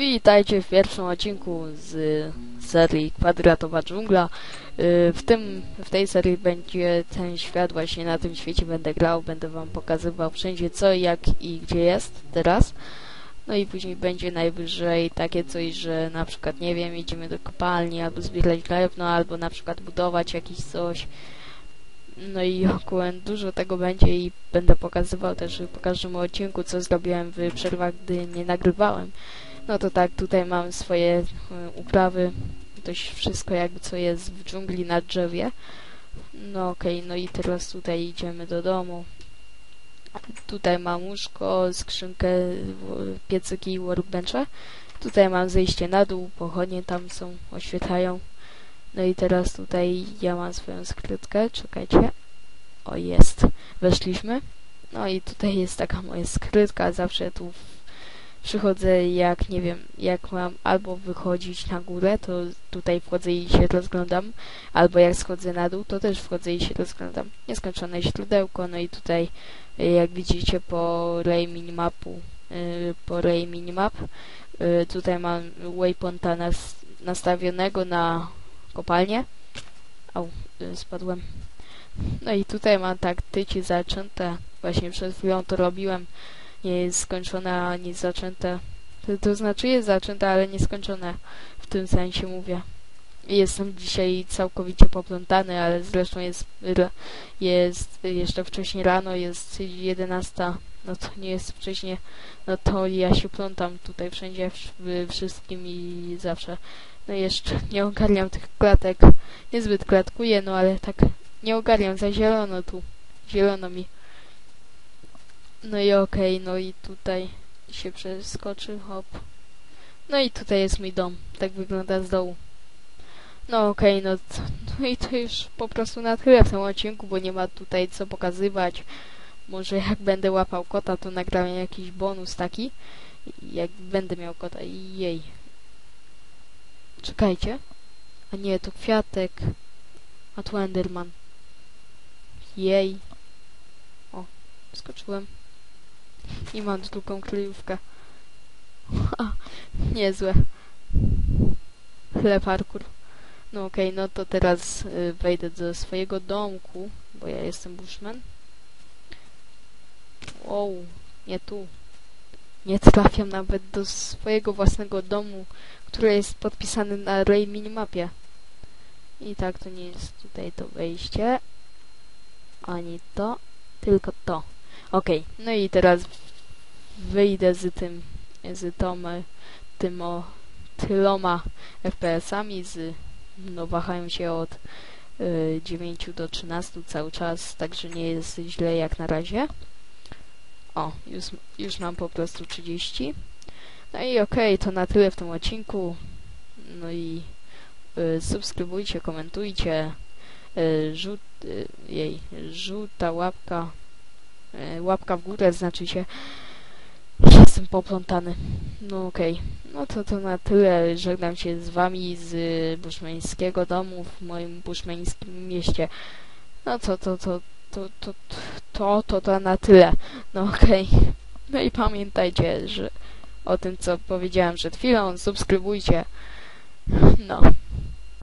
Witajcie w pierwszym odcinku z serii Kwadratowa Dżungla. Y, W tym, w tej serii będzie ten świat, właśnie na tym świecie będę grał, będę wam pokazywał wszędzie co, jak i gdzie jest teraz. No i później będzie najwyżej takie coś, że na przykład, nie wiem, idziemy do kopalni, albo zbierać drewno, albo na przykład budować jakieś coś. No i ogółem dużo tego będzie i będę pokazywał też po każdym odcinku, co zrobiłem w przerwach, gdy nie nagrywałem. No to tak, tutaj mam swoje e, uprawy, dość wszystko jakby co jest w dżungli na drzewie. No okej, no i teraz tutaj idziemy do domu. Tutaj mam łóżko, skrzynkę, piecyki i workbenche. Tutaj mam zejście na dół, pochodnie tam są, oświetlają. No i teraz tutaj ja mam swoją skrytkę, czekajcie. O, jest. Weszliśmy. No i tutaj jest taka moja skrytka, zawsze tu przychodzę jak, nie wiem, jak mam albo wychodzić na górę, to tutaj wchodzę i się rozglądam, albo jak schodzę na dół, to też wchodzę i się rozglądam. Nieskończone źródełko, no i tutaj, y, jak widzicie po ray minimapu, y, po ray minimap, y, tutaj mam waypointa nas, nastawionego na kopalnię. Au, spadłem. No i tutaj mam tak tyci zaczęte, właśnie przed chwilą to robiłem, nie jest skończone ani zaczęte. To, to znaczy jest zaczęte, ale nie skończone. W tym sensie mówię. Jestem dzisiaj całkowicie poplątany, ale zresztą jest, jest jeszcze wcześniej rano, jest 11. No to nie jest wcześniej, no to ja się plątam tutaj wszędzie, w wszystkim i zawsze. No jeszcze nie ogarniam tych klatek. Niezbyt klatkuję, no ale tak nie ogarniam, za zielono tu. Zielono mi. No i okej, no i tutaj się przeskoczy, hop. No i tutaj jest mój dom. Tak wygląda z dołu. No okej, no, to, no i to już po prostu na tyle w tym odcinku, bo nie ma tutaj co pokazywać. Może jak będę łapał kota, to nagram jakiś bonus taki. Jak będę miał kota. Jej. Czekajcie. A nie, to kwiatek. A tu Enderman. Jej. O, skoczyłem. I mam drugą kryjówkę. Niezłe. Hle parkour. No okej, no to teraz y, wejdę do swojego domku, bo ja jestem bushman. Wow, nie tu. Nie trafiam nawet do swojego własnego domu, który jest podpisany na Ray minimapie. I tak to nie jest tutaj to wejście. Ani to, tylko to. Okej, no i teraz wyjdę z tym, z tą, tym o tyloma FPS-ami, z, no wahają się od y, 9 do 13 cały czas, także nie jest źle jak na razie. O, już, już mam po prostu 30. No i okej, to na tyle w tym odcinku. No i y, subskrybujcie, komentujcie, y, y, jej, żółta łapka, łapka w górę znaczy się jestem poplątany. No okej, no to to na tyle. Żegnam się z wami z y, buszmeńskiego domu w moim buszmeńskim mieście. No to to to to to to to, to na tyle. No okej. No i pamiętajcie, że o tym co powiedziałem przed chwilą, subskrybujcie. No.